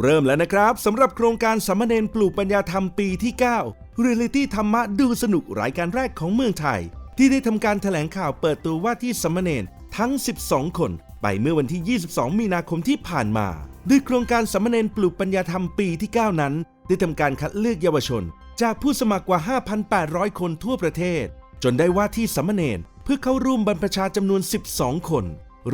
เริ่มแล้วนะครับสำหรับโครงการสามเณรปลูกปัญญาธรรมปีที่ 9 เรียลิตี้ธรรมะดูสนุกรายการแรกของเมืองไทย ที่ได้ทำการแถลงข่าวเปิดตัวว่าที่สามเณรทั้ง 12 คน ไปเมื่อวันที่ 22 มีนาคมที่ผ่านมาด้วยโครงการสามเณรปลูกปัญญาธรรมปีที่ 9 นั้น ได้ทำการคัดเลือกเยาวชน จากผู้สมัครกว่า 5,800 คนทั่วประเทศ จนได้ว่าที่สามเณรเพื่อเข้าร่วมบรรพชาจำนวน 12 คน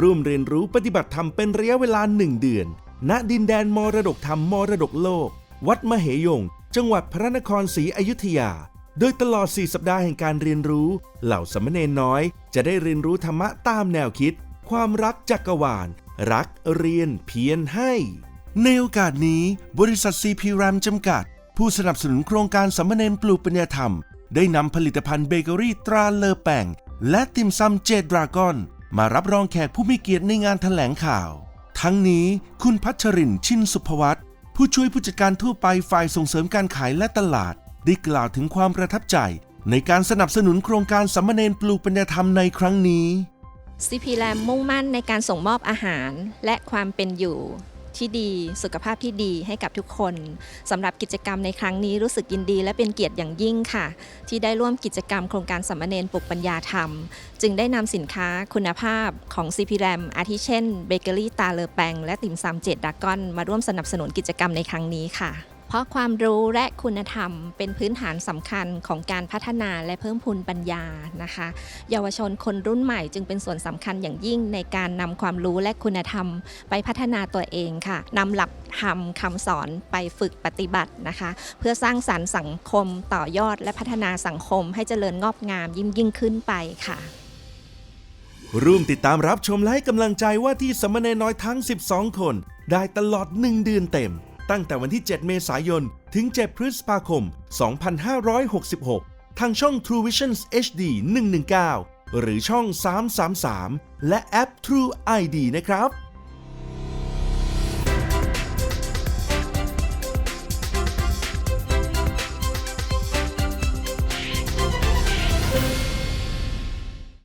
ร่วมเรียนรู้ปฏิบัติธรรมเป็นระยะเวลา 1 เดือน ณดินแดนมรดกธรรมมรดกโลก วัดมเหยง จังหวัดพระนครศรีอยุธยา โดยตลอด 4 สัปดาห์แห่งการเรียนรู้ เหล่าสามเณรน้อย จะได้เรียนรู้ธรรมะตามแนวคิด ความรักจักรวาล รักเรียนเพียรให้ ในโอกาสนี้ บริษัทซีพีรมจำกัด ผู้สนับสนุนโครงการสามเณรปลูกปัญญาธรรม ได้นำผลิตภัณฑ์เบเกอรี่ตราเลอแปงและติมซำเจดดราก้อน มารับรองแขกผู้มีเกียรติในงานแถลงข่าว ทั้งนี้คุณพัชรินชินสุภวัตผู้ช่วยผู้จัดการทั่วไปฝ่ายส่งเสริมการขายและตลาด ได้กล่าวถึงความประทับใจ ในการสนับสนุนโครงการสัมเนนปลูกปัญญาธรรมในครั้งนี้ CP l a m มุ่งมั่นในการส่งมอบอาหารและความเป็นอยู่ ที่ดี สุขภาพที่ดีให้กับทุกคนสำหรับกิจกรรมในครั้งนี้รู้สึกยินดี และเป็นเกียรติอย่างยิ่งค่ะ ที่ได้ร่วมกิจกรรมโครงการสัมมเนรปลุกปัญญาธรรม จึงได้นำสินค้าคุณภาพของ CP r a m อาทิเช่นเบเกอรี่ตาเลอแปงและติ่มซำเจ็ดดากอน มาร่วมสนับสนุนกิจกรรมในครั้งนี้ค่ะ เพราะความรู้และคุณธรรมเป็นพื้นฐานสำคัญของการพัฒนาและเพิ่มพูนปัญญานะคะ เยาวชนคนรุ่นใหม่จึงเป็นส่วนสำคัญอย่างยิ่งในการนำความรู้และคุณธรรม ไปพัฒนาตัวเองค่ะนำหลักธรรมคำสอนไปฝึกปฏิบัตินะคะ เพื่อสร้างสรรค์สังคมต่อยอดและพัฒนาสังคมให้เจริญงอกงามยิ่งยิ่งขึ้นไปค่ะร่วมติดตามรับชมและให้กำลังใจว่าที่สมเณรน้อยทั้ง 12 คน ได้ตลอด 1 เดือนเต็ม ตั้งแต่วันที่ 7 เมษายน ถึง 7 พฤษภาคม 2566 ทางช่อง True Visions HD 119 หรือช่อง 333 และแอป True ID นะครับ